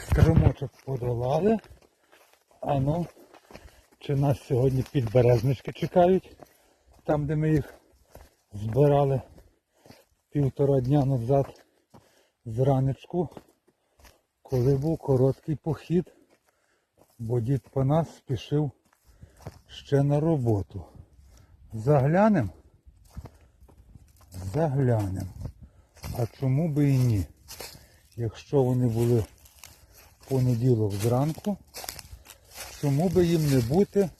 Стромочок подолали. А ну, чи нас сьогодні підберезнички чекають, там де ми їх збирали півтора дня назад зранечку, коли був короткий похід, бо дід по нас спішив ще на роботу. Заглянем? Заглянем. А чому би і ні? Якщо вони були понеділок зранку, чому би їм не бути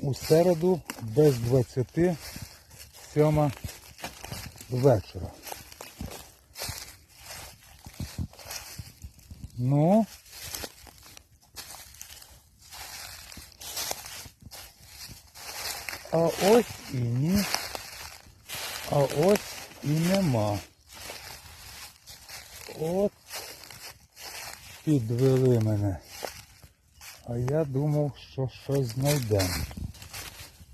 у середу без 27 вечора? Ну, а ось і ні. А ось і нема. От підвели мене. А я думав, що щось знайдемо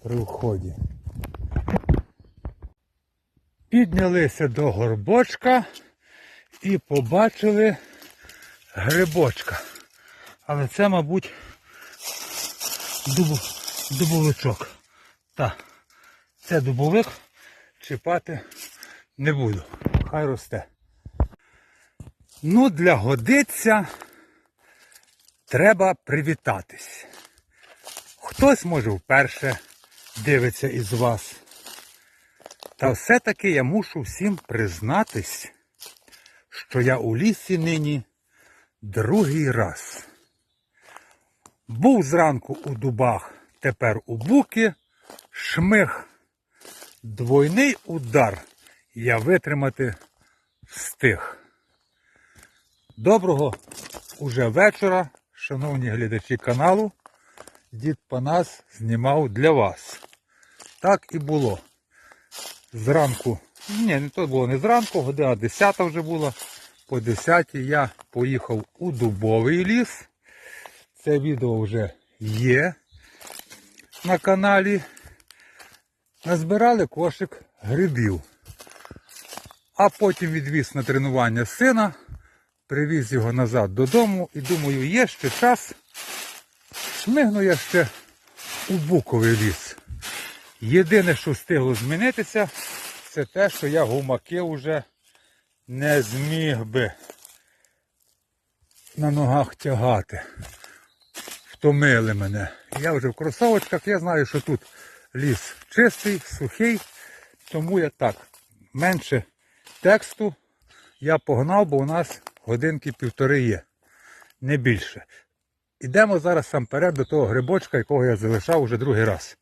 при вході. Піднялися до горбочка і побачили грибочка. Але це, мабуть, дубу, дубовичок. Так, це дубовик чіпати не буду. Хай росте. Ну, для годиця треба привітатись. Хтось, може, вперше дивиться із вас. Та все-таки я мушу всім признатись, що я у лісі нині другий раз. Був зранку у дубах, тепер у буки, шмих. Двойний удар я витримати встиг. Доброго уже вечора, шановні глядачі каналу. Дід Панас знімав для вас. Так і було. Зранку, ні, не то було не зранку, година 10 вже була. По 10 я поїхав у дубовий ліс. Це відео вже є на каналі. Назбирали кошик грибів. А потім відвіз на тренування сина, привіз його назад додому і думаю, є ще час. Шмигну я ще у буковий ліс. Єдине, що встигло змінитися, це те, що я гумаки вже не зміг би на ногах тягати. Втомили мене. Я вже в кросовочках, я знаю, що тут ліс чистий, сухий, тому я так, менше тексту я погнав, бо у нас годинки півтори є, не більше. Ідемо зараз сам перед до того грибочка, якого я залишав уже другий раз.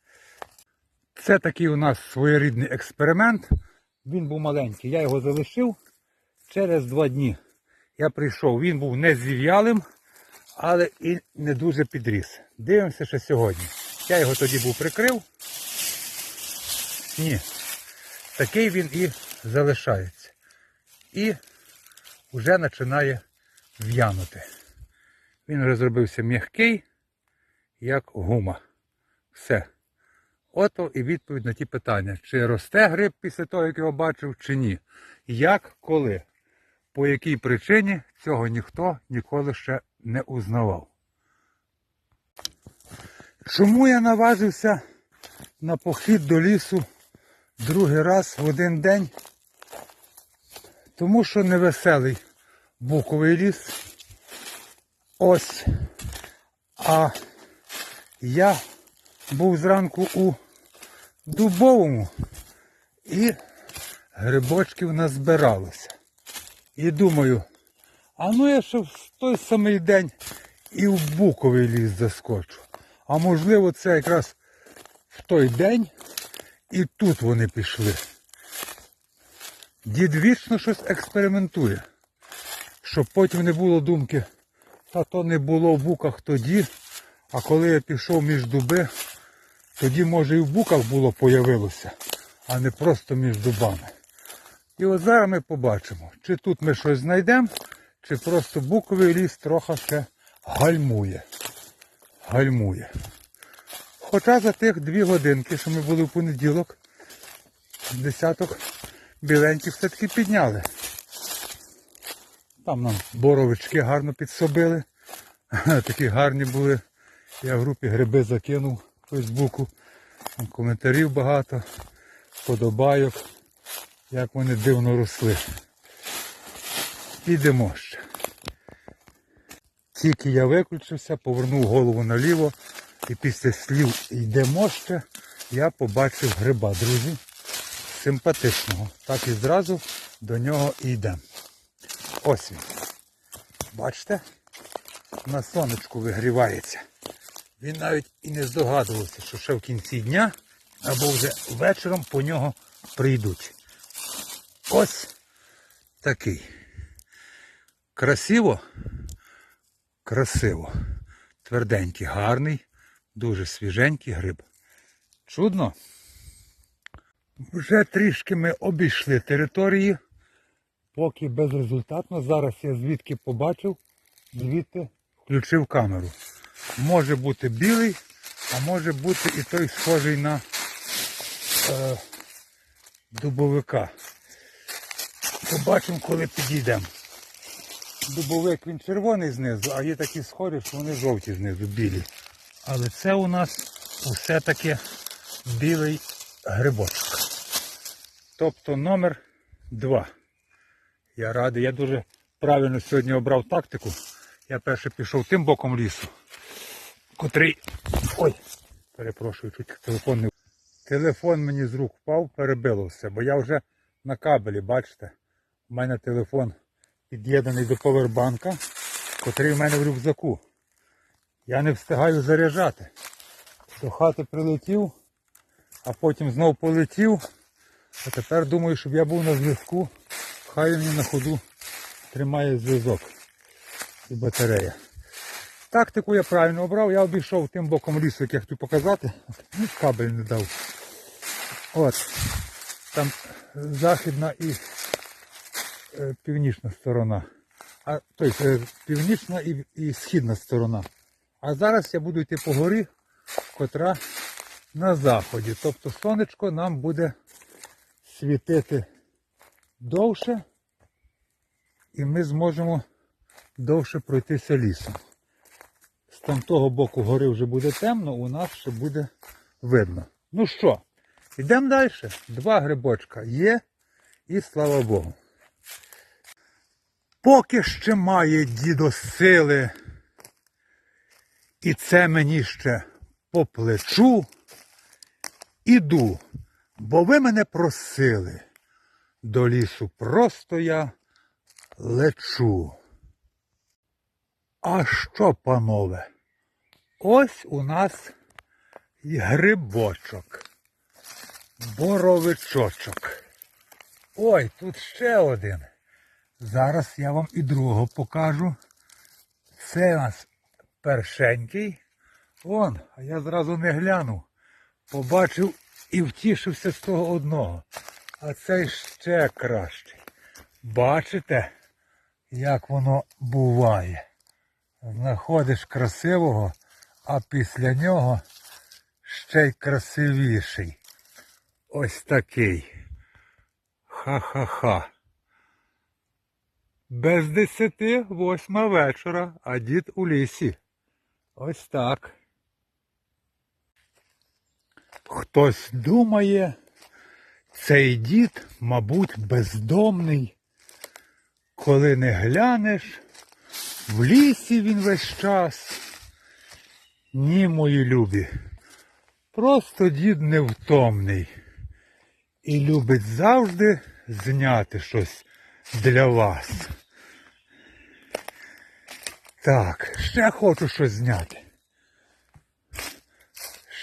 Це такий у нас своєрідний експеримент. Він був маленький. Я його залишив через два дні. Я прийшов, він був не зів'ялим, але і не дуже підріс. Дивимося, що сьогодні. Я його тоді був прикрив. Ні. Такий він і залишається. І вже починає в'янути. Він вже зробився м'який, як гума. Все. Ото і відповідь на ті питання, чи росте гриб після того, як його бачив, чи ні. Як, коли, по якій причині цього ніхто ніколи ще не узнавав. Чому я наважився на похід до лісу другий раз в один день? Тому що невеселий буковий ліс. Ось. А я був зранку у дубовому і грибочків назбиралося. І думаю, а ну я ще в той самий день і в буковий ліс заскочу. А можливо це якраз в той день і тут вони пішли. Дід вічно щось експериментує, щоб потім не було думки, та то не було в буках тоді, а коли я пішов між дуби, тоді може і в буках було появилося, а не просто між дубами. І от зараз ми побачимо, чи тут ми щось знайдемо, чи просто буковий ліс трохи ще гальмує. Гальмує. Хоча за тих дві годинки, що ми були в понеділок, десяток біленьких все-таки підняли. Там нам боровички гарно підсобили. Такі гарні були. Я в групі гриби закинув в Фейсбуку. Там коментарів багато, подобайок, як вони дивно росли. Ідемо ще. Тільки я виключився, повернув голову наліво і після слів йдемо ще, я побачив гриба, друзі. Симпатичного. Так і зразу до нього і йдемо. Ось він. Бачите? На сонечку вигрівається. Він навіть і не здогадувався, що ще в кінці дня або вже вечором по нього прийдуть. Ось такий. Красиво? Красиво. Тверденький, гарний, дуже свіженький гриб. Чудно. Вже трішки ми обійшли території, поки безрезультатно. Зараз я звідки побачив, звідти включив камеру. Може бути білий, а може бути і той схожий на е, дубовика. Побачимо, коли підійдемо. Дубовик він червоний знизу, а є такі схожі, що вони жовті знизу, білі. Але це у нас все-таки білий грибочок. Тобто номер 2. Я радий, я дуже правильно сьогодні обрав тактику. Я перше пішов тим боком лісу, котрий. Ой, перепрошую, чуть телефон не. Телефон мені з рук впав, перебило все, бо я вже на кабелі, бачите, у мене телефон під'єднаний до повербанка, котрий в мене в рюкзаку. Я не встигаю заряджати. До хати прилетів, а потім знов полетів. А тепер думаю, щоб я був на зв'язку. Хай мені на ходу тримає зв'язок і батарея. Тактику я правильно обрав, я обійшов тим боком лісу, як я хотів показати. Ну, кабель не дав. От. Там західна і е, північна сторона. А, тобто е, північна і, і східна сторона. А зараз я буду йти по горі, котра на заході. Тобто сонечко нам буде світити довше, і ми зможемо довше пройтися лісом. З там того боку гори вже буде темно, у нас ще буде видно. Ну що, йдемо далі. Два грибочка є і слава Богу. Поки ще має дідо сили, і це мені ще по плечу, іду, бо ви мене просили. До лісу просто я лечу. А що, панове? Ось у нас і грибочок, боровичочок. Ой, тут ще один. Зараз я вам і другого покажу. Це у нас першенький. Вон, а я зразу не глянув. Побачив і втішився з того одного. А цей ще кращий. Бачите, як воно буває? Знаходиш красивого, а після нього ще й красивіший. Ось такий. Ха-ха-ха. Без десяти восьма вечора, а дід у лісі. Ось так. Хтось думає, цей дід, мабуть, бездомний. Коли не глянеш, в лісі він весь час. Ні, мої любі. Просто дід невтомний. І любить завжди зняти щось для вас. Так, ще хочу щось зняти.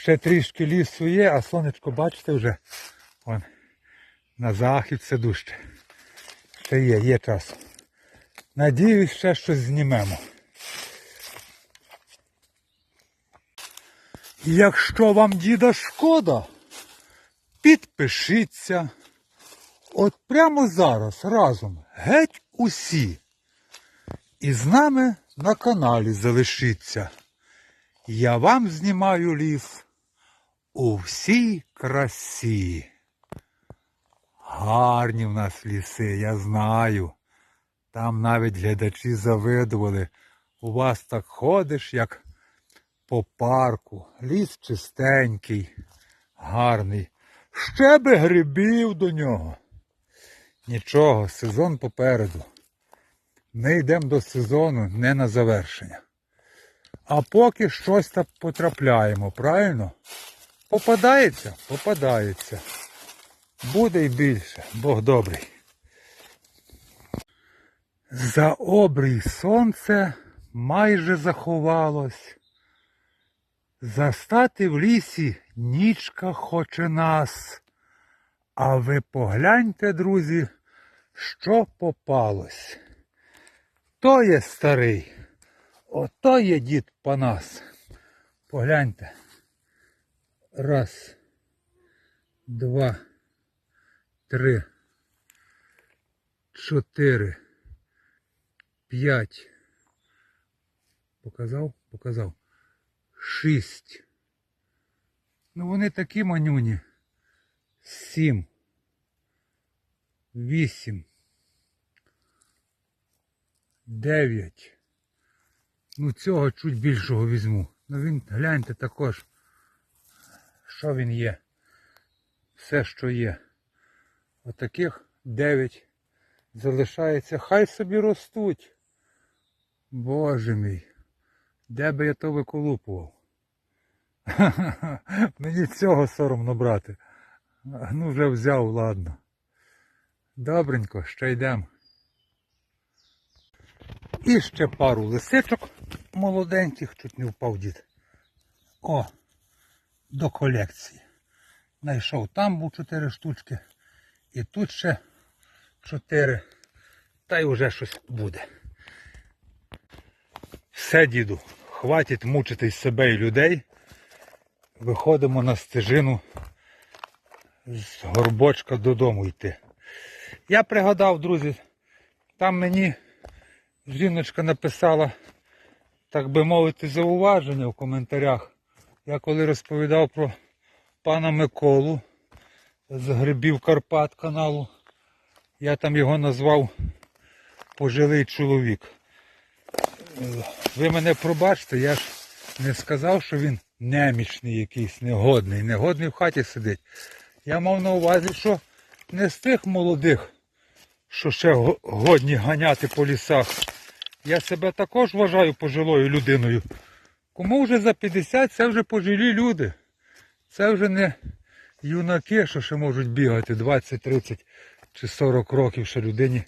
Ще трішки лісу є, а сонечко, бачите, вже вон, на захід все дужче. Ще є, є час. Надіюсь, ще щось знімемо. Якщо вам діда шкода, підпишіться. От прямо зараз разом геть усі. І з нами на каналі залишіться. Я вам знімаю ліс у всій красі. Гарні в нас ліси, я знаю. Там навіть глядачі завидували. У вас так ходиш, як по парку. Ліс чистенький, гарний. Ще би грибів до нього. Нічого, сезон попереду. Ми йдемо до сезону не на завершення. А поки щось так потрапляємо, правильно? Попадається? Попадається. Буде й більше, Бог добрий. За обрій сонце майже заховалось. Застати в лісі нічка хоче нас. А ви погляньте, друзі, що попалось. То є старий, ото є дід Панас. Погляньте. Раз, два, три, чотири, п'ять. Показав? Показав. Шість. Ну вони такі манюні. Сім. Вісім. Дев'ять. Ну цього чуть більшого візьму. Ну він, гляньте також, що він є. Все, що є. Отаких дев'ять залишається. Хай собі ростуть. Боже мій. Де би я то виколупував? Мені цього соромно брати. Ну вже взяв, ладно. Добренько, ще йдемо. І ще пару лисичок молоденьких, чуть не впав дід. О, до колекції. Найшов там був чотири штучки. І тут ще чотири. Та й уже щось буде. Все, діду, хватить мучити себе і людей. Виходимо на стежину з горбочка додому йти. Я пригадав, друзі, там мені жіночка написала, так би мовити, зауваження в коментарях. Я коли розповідав про пана Миколу з грибів Карпат каналу, я там його назвав пожилий чоловік. Ви мене пробачте, я ж не сказав, що він немічний якийсь, негодний, негодний в хаті сидить. Я мав на увазі, що не з тих молодих, що ще годні ганяти по лісах. Я себе також вважаю пожилою людиною. Кому вже за 50, це вже пожилі люди. Це вже не юнаки, що ще можуть бігати 20, 30 чи 40 років ще людині.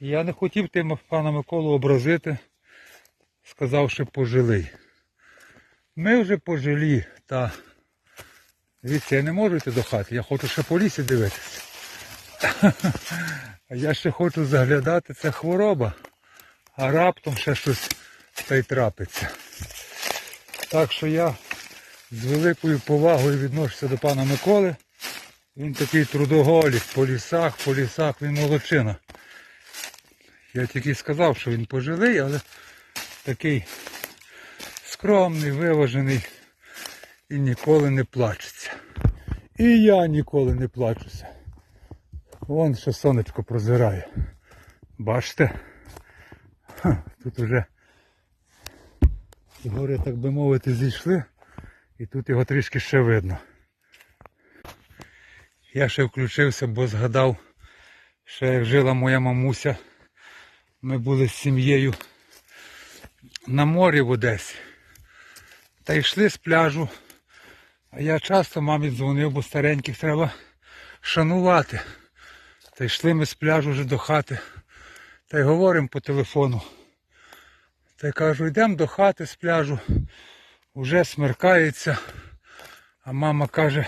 Я не хотів тим пана Миколу образити, сказав, що пожилий. Ми вже пожилі, та дивіться, я не можу йти до хати, я хочу ще по лісі дивитися. А я ще хочу заглядати, це хвороба, а раптом ще щось та й трапиться. Так що я з великою повагою відношуся до пана Миколи. Він такий трудоголік по лісах, по лісах, він молодчина. Я тільки сказав, що він пожилий, але такий скромний, виважений і ніколи не плачеться. І я ніколи не плачуся. Вон ще сонечко прозирає. Бачите? Тут уже гори, так би мовити, зійшли, і тут його трішки ще видно. Я ще включився, бо згадав, ще як жила моя мамуся. Ми були з сім'єю на морі в Одесі. Та йшли з пляжу. А я часто мамі дзвонив, бо стареньких треба шанувати. Та йшли ми з пляжу вже до хати. Та й говоримо по телефону. Та й кажу, йдемо до хати з пляжу. Уже смеркається. А мама каже,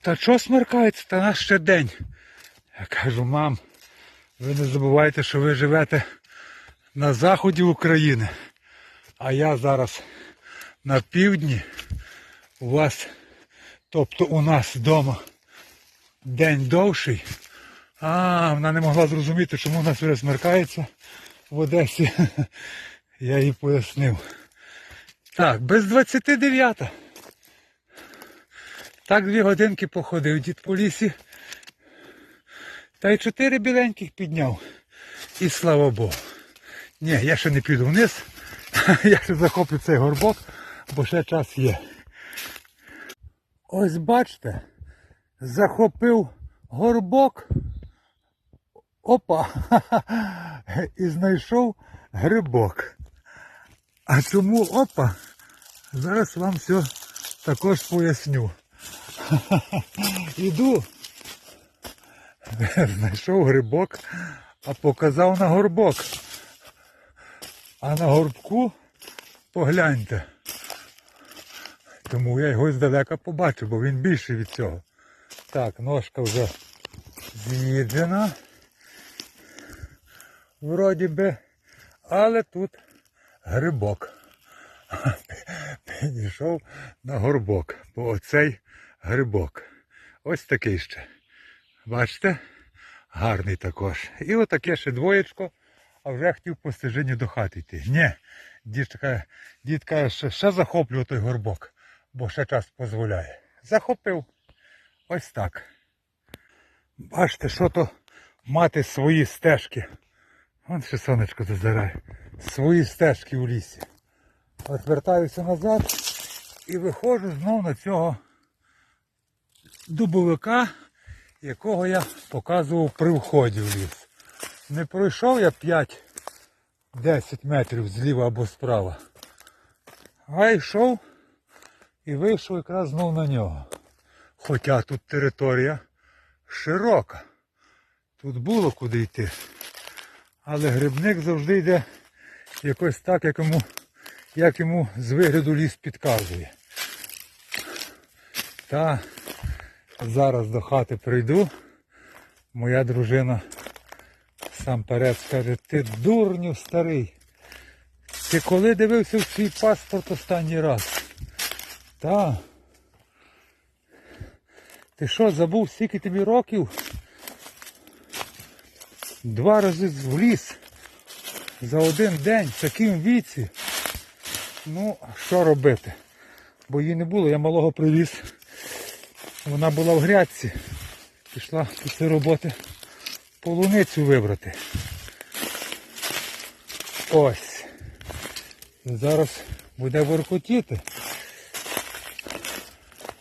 та що смеркається, та наш ще день. Я кажу, мам, ви не забувайте, що ви живете на заході України. А я зараз на півдні. У вас, тобто у нас вдома день довший. А, вона не могла зрозуміти, чому у нас вже смеркається в Одесі. Я їй пояснив. Так, без 29. Так дві годинки походив дід по лісі. Та й чотири біленьких підняв. І слава Богу. Ні, я ще не піду вниз. Я ще захоплю цей горбок, бо ще час є. Ось бачите, захопив горбок. Опа! І знайшов грибок. А чому опа? Зараз вам все також поясню. Іду. Знайшов грибок, а показав на горбок. А на горбку погляньте. Тому я його здалека побачив, бо він більший від цього. Так, ножка вже з'їджена. Вроді би. Але тут грибок. Підійшов на горбок, бо оцей грибок. Ось такий ще. Бачите? Гарний також. І отаке ще двоєчко, а вже хотів по стежині до хати йти. Ні, дід каже, що ще захоплю той горбок, бо ще час дозволяє. Захопив. Ось так. Бачите, що то мати свої стежки. Вон ще сонечко зазирає. Свої стежки у лісі. От вертаюся назад і виходжу знов на цього дубовика, якого я показував при вході в ліс. Не пройшов я 5-10 метрів зліва або справа. А йшов і вийшов якраз знов на нього. Хоча тут територія широка. Тут було куди йти. Але грибник завжди йде якось так, як йому, як йому з вигляду ліс підказує. Та зараз до хати прийду. Моя дружина сам перед скаже, ти дурню старий. Ти коли дивився в свій паспорт останній раз? Та. Ти що, забув, скільки тобі років? Два рази в ліс за один день в такому віці. Ну, що робити? Бо її не було, я малого привіз. Вона була в грядці. Пішла після роботи полуницю вибрати. Ось. Зараз буде воркотіти.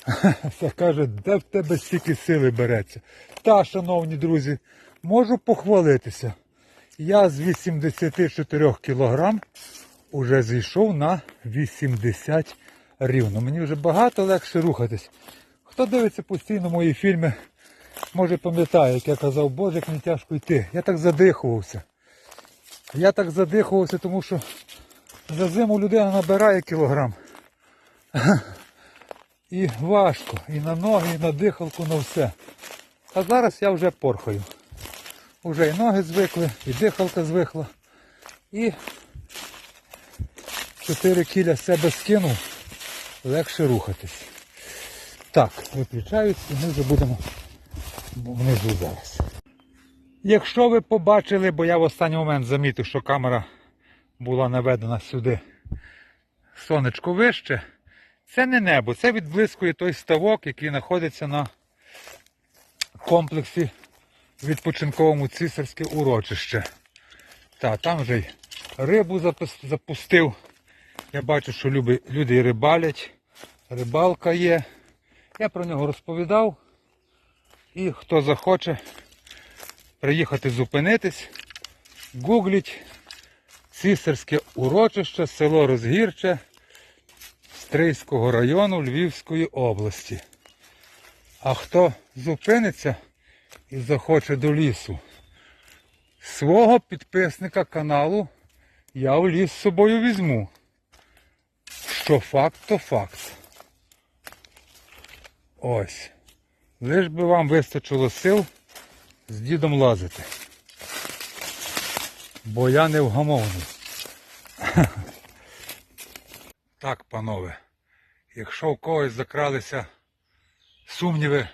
Це каже, де в тебе стільки сили береться. Та, шановні друзі, можу похвалитися. Я з 84 кілограм уже зійшов на 80 рівно. Мені вже багато легше рухатись. Хто дивиться постійно мої фільми, може пам'ятає, як я казав, боже, як мені тяжко йти. Я так задихувався. Я так задихувався, тому що за зиму людина набирає кілограм. І важко. І на ноги, і на дихалку, на все. А зараз я вже порхаю. Уже і ноги звикли, і дихалка звикла. І 4 кіля з себе скинув, легше рухатись. Так, виключаюсь і ми вже будемо внизу зараз. Якщо ви побачили, бо я в останній момент замітив, що камера була наведена сюди сонечко вище, це не небо, це відблискує той ставок, який знаходиться на комплексі відпочинковому цісарське урочище. Та, там вже й рибу запустив. Я бачу, що люди рибалять. Рибалка є. Я про нього розповідав. І хто захоче приїхати зупинитись, гугліть цісарське урочище, село Розгірче Стрийського району Львівської області. А хто зупиниться і захоче до лісу, свого підписника каналу я в ліс з собою візьму. Що факт, то факт. Ось. Лиш би вам вистачило сил з дідом лазити. Бо я не вгамовний. Так, панове, якщо у когось закралися сумніви,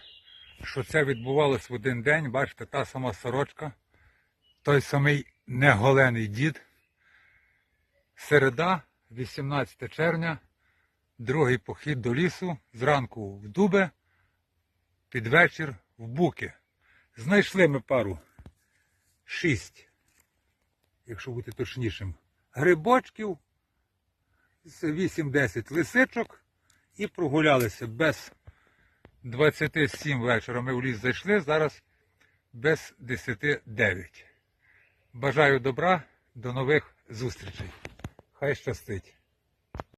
що це відбувалось в один день, бачите, та сама сорочка, той самий неголений дід. Середа, 18 червня, другий похід до лісу, зранку в Дубе, під вечір в Буки. Знайшли ми пару. Шість. якщо бути точнішим, грибочків, 8-10 лисичок і прогулялися без 27 вечора. Ми в ліс зайшли, зараз без 10-9. Бажаю добра, до нових зустрічей. Хай щастить.